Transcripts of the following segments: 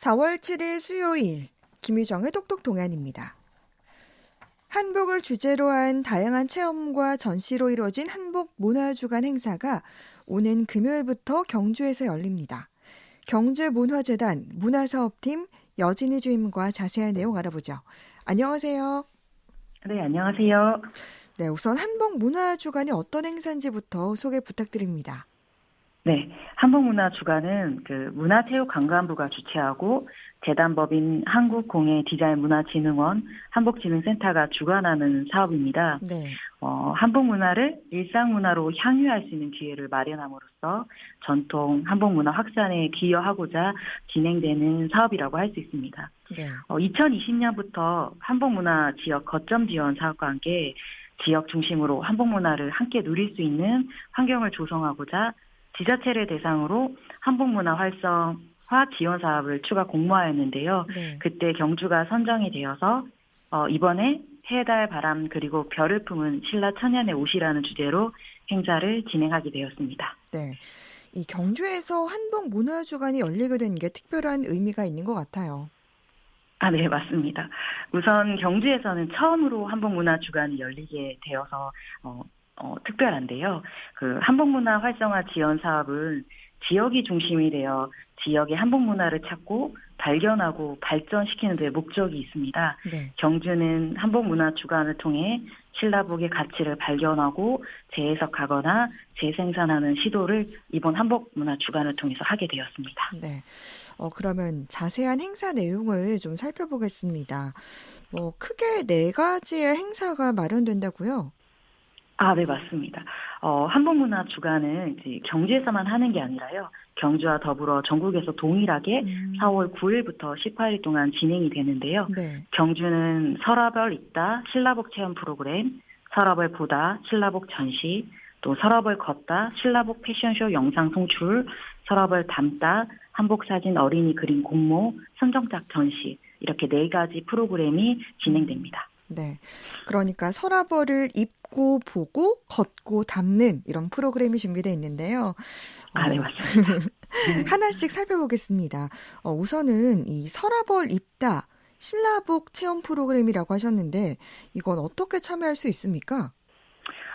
4월 7일 수요일 김유정의 똑똑 동안입니다. 한복을 주제로 한 다양한 체험과 전시로 이루어진 한복 문화주간 행사가 오는 금요일부터 경주에서 열립니다. 경주문화재단 문화사업팀 여진희 주임과 자세한 내용 알아보죠. 안녕하세요. 네, 안녕하세요. 네, 우선 한복 문화주간이 어떤 행사인지부터 소개 부탁드립니다. 네, 한복문화 주간은 그 문화체육관광부가 주최하고 재단법인 한국공예디자인문화진흥원 한복진흥센터가 주관하는 사업입니다. 네. 어, 한복문화를 일상문화로 향유할 수 있는 기회를 마련함으로써 전통 한복문화 확산에 기여하고자 진행되는 사업이라고 할 수 있습니다. 네. 어, 2020년부터 한복문화 지역 거점 지원 사업과 함께 지역 중심으로 한복문화를 함께 누릴 수 있는 환경을 조성하고자 지자체를 대상으로 한복문화 활성화 지원 사업을 추가 공모하였는데요. 네. 그때 경주가 선정이 되어서 어, 이번에 해달 바람 그리고 별을 품은 신라 천년의 옷이라는 주제로 행사를 진행하게 되었습니다. 네. 이 경주에서 한복 문화 주간이 열리게 된 게 특별한 의미가 있는 것 같아요. 아, 네, 맞습니다. 우선 경주에서는 처음으로 한복 문화 주간이 열리게 되어서 어, 어, 특별한데요. 그 한복문화 활성화 지원 사업은 지역이 중심이 되어 지역의 한복 문화를 찾고 발견하고 발전시키는 데 목적이 있습니다. 네. 경주는 한복 문화 주간을 통해 신라복의 가치를 발견하고 재해석하거나 재생산하는 시도를 이번 한복 문화 주간을 통해서 하게 되었습니다. 네. 어, 그러면 자세한 행사 내용을 좀 살펴보겠습니다. 뭐, 크게 네 가지의 행사가 마련된다고요? 아, 네, 맞습니다. 어, 한복문화 주간은 이제 경주에서만 하는 게 아니라요. 경주와 더불어 전국에서 동일하게 음, 4월 9일부터 18일 동안 진행이 되는데요. 네. 경주는 설화벌 있다 신라복 체험 프로그램, 설화벌 보다 신라복 전시, 또 설화벌 걷다 신라복 패션쇼 영상 송출, 설화벌 담다 한복 사진 어린이 그림 공모, 선정작 전시 이렇게 네 가지 프로그램이 진행됩니다. 네. 그러니까 서라벌을 입고 보고 걷고 담는 이런 프로그램이 준비되어 있는데요. 아, 네, 어, 맞습니다. 하나씩 살펴보겠습니다. 어, 우선은 이 서라벌 입다 신라복 체험 프로그램이라고 하셨는데 이건 어떻게 참여할 수 있습니까?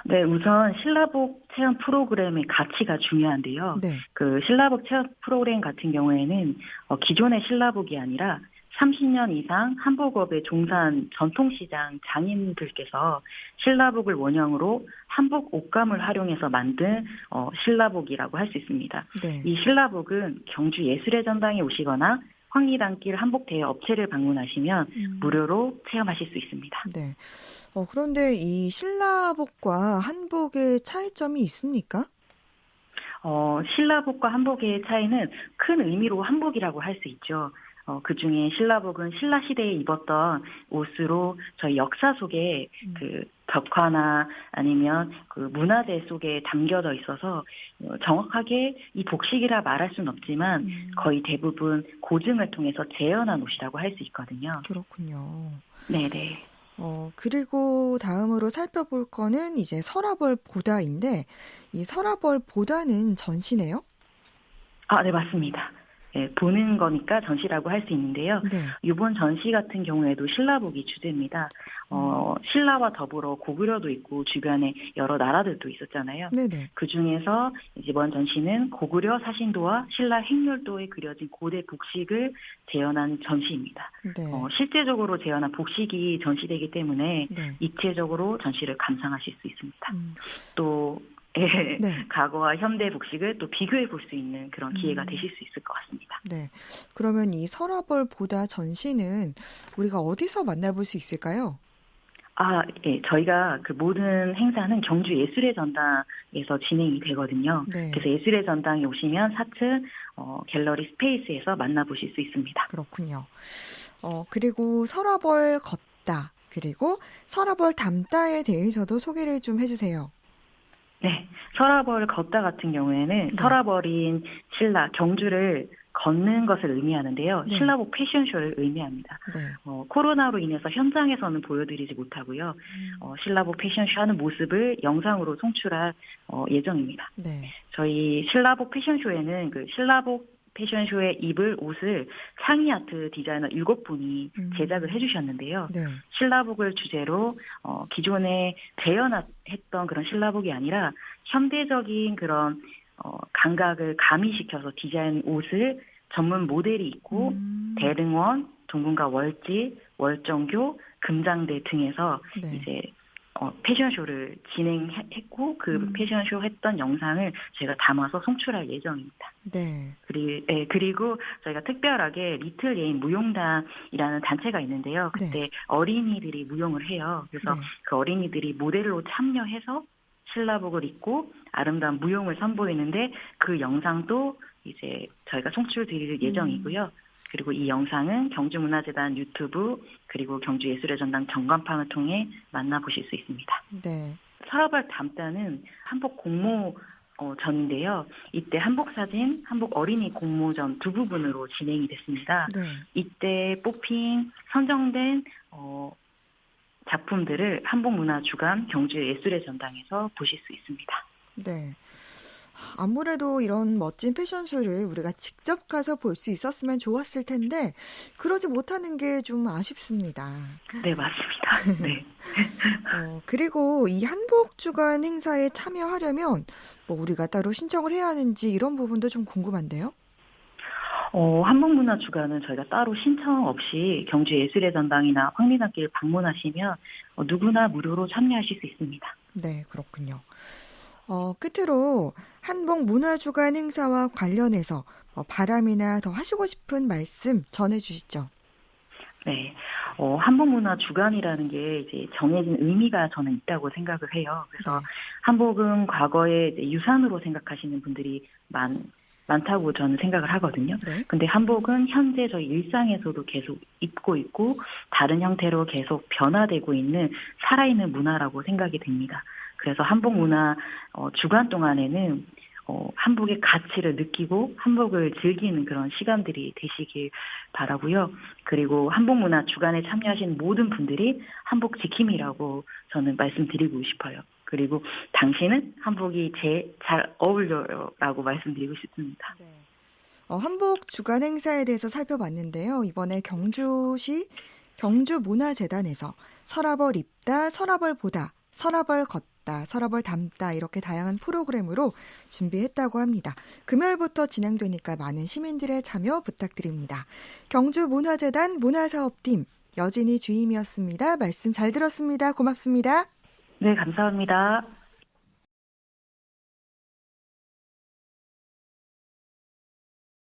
네, 우선 신라복 체험 프로그램의 가치가 중요한데요. 네. 그 신라복 체험 프로그램 같은 경우에는 어, 기존의 신라복이 아니라 30년 이상 한복업에 종사한 전통시장 장인들께서 신라복을 원형으로 한복 옷감을 활용해서 만든 어, 신라복이라고 할 수 있습니다. 네. 이 신라복은 경주 예술의 전당에 오시거나 황리단길 한복대회 업체를 방문하시면 음, 무료로 체험하실 수 있습니다. 네. 어, 그런데 이 신라복과 한복의 차이점이 있습니까? 어, 신라복과 한복의 차이는 큰 의미로 한복이라고 할 수 있죠. 어, 그 중에 신라복은 신라 시대에 입었던 옷으로 저희 역사 속에 음. 그 벽화나 아니면 그 문화재 속에 담겨져 있어서 어, 정확하게 이 복식이라 말할 수는 없지만 음, 거의 대부분 고증을 통해서 재현한 옷이라고 할 수 있거든요. 그렇군요. 네네. 어, 그리고 다음으로 살펴볼 거는 이제 서라벌 보다인데, 이 서라벌 보다는 전시네요? 아, 네, 맞습니다. 예, 보는 거니까 전시라고 할 수 있는데요. 네. 이번 전시 같은 경우에도 신라복이 주제입니다. 어, 신라와 더불어 고구려도 있고 주변에 여러 나라들도 있었잖아요. 네네. 그 중에서 이번 전시는 고구려 사신도와 신라 행렬도에 그려진 고대 복식을 재현한 전시입니다. 네. 어, 실제적으로 재현한 복식이 전시되기 때문에 네. 입체적으로 전시를 감상하실 수 있습니다. 음, 또 예, 네. 과거와 현대 복식을 또 비교해 볼 수 있는 그런 기회가 음. 되실 수 있을 것 같습니다. 네. 그러면 이 서라벌 보다 전시는 우리가 어디서 만나볼 수 있을까요? 아, 예, 저희가 그 모든 행사는 경주 예술의 전당에서 진행이 되거든요. 네. 그래서 예술의 전당에 오시면 4층 어, 갤러리 스페이스에서 만나보실 수 있습니다. 그렇군요. 어, 그리고 서라벌 걷다, 그리고 서라벌 담다에 대해서도 소개를 좀 해주세요. 네, 설화벌 걷다 같은 경우에는 네. 설화벌인 신라 경주를 걷는 것을 의미하는데요. 네. 신라복 패션쇼를 의미합니다. 네. 어, 코로나로 인해서 현장에서는 보여드리지 못하고요. 음, 어, 신라복 패션쇼 하는 모습을 영상으로 송출할 어, 예정입니다. 네. 저희 신라복 패션쇼에는 그 신라복 패션쇼에 입을 옷을 상의 아트 디자이너 일곱 분이 음. 제작을 해주셨는데요. 네. 신라복을 주제로 어, 기존에 재현했던 그런 신라복이 아니라 현대적인 그런 어, 감각을 가미시켜서 디자인 옷을 전문 모델이 있고 음. 대릉원, 동궁과 월지, 월정교, 금장대 등에서 네. 이제 어, 패션쇼를 진행했고 그 음. 패션쇼 했던 영상을 제가 담아서 송출할 예정입니다. 네. 그리, 예, 그리고 저희가 특별하게 리틀 예인 무용단이라는 단체가 있는데요. 그때 어린이들이 무용을 해요. 그래서 네. 그 어린이들이 모델로 참여해서 신라복을 입고 아름다운 무용을 선보이는데 그 영상도 이제 저희가 송출 드릴 예정이고요. 그리고 이 영상은 경주문화재단 유튜브 그리고 경주예술의 전당 전광판을 통해 만나보실 수 있습니다. 네. 서라벌 담다는 한복 공모 어, 전인데요. 이때 한복 사진, 한복 어린이 공모전 두 부분으로 진행이 됐습니다. 네. 이때 뽑힌 선정된 어, 작품들을 한복문화주간 경주예술의 전당에서 보실 수 있습니다. 네. 아무래도 이런 멋진 패션쇼를 우리가 직접 가서 볼 수 있었으면 좋았을 텐데 그러지 못하는 게 좀 아쉽습니다. 네, 맞습니다. 네. 어, 그리고 이 한복 주간 행사에 참여하려면 뭐 우리가 따로 신청을 해야 하는지 이런 부분도 좀 궁금한데요. 어, 한복문화 주간은 저희가 따로 신청 없이 경주 예술의 전당이나 황리단길 방문하시면 어, 누구나 무료로 참여하실 수 있습니다. 네, 그렇군요. 어, 끝으로 한복 문화 주간 행사와 관련해서 뭐 바람이나 더 하시고 싶은 말씀 전해 주시죠. 네. 어, 한복 문화 주간이라는 게 이제 정해진 의미가 저는 있다고 생각을 해요. 그래서 네. 한복은 과거에 이제 유산으로 생각하시는 분들이 많, 많다고 저는 생각을 하거든요. 네. 근데 한복은 현재 저희 일상에서도 계속 입고 있고 다른 형태로 계속 변화되고 있는 살아있는 문화라고 생각이 됩니다. 그래서 한복 문화 어, 주간 동안에는 어, 한복의 가치를 느끼고 한복을 즐기는 그런 시간들이 되시길 바라고요. 그리고 한복 문화 주간에 참여하신 모든 분들이 한복 지킴이라고 저는 말씀드리고 싶어요. 그리고 당신은 한복이 제일 잘 어울려요라고 말씀드리고 싶습니다. 네. 어, 한복 주간 행사에 대해서 살펴봤는데요. 이번에 경주시 경주문화재단에서 서라벌 입다, 서라벌 보다, 서라벌 걷다, 서라벌 담다 이렇게 다양한 프로그램으로 준비했다고 합니다. 금요일부터 진행되니까 많은 시민들의 참여 부탁드립니다. 경주문화재단 문화사업팀 여진희 주임이었습니다. 말씀 잘 들었습니다. 고맙습니다. 네, 감사합니다.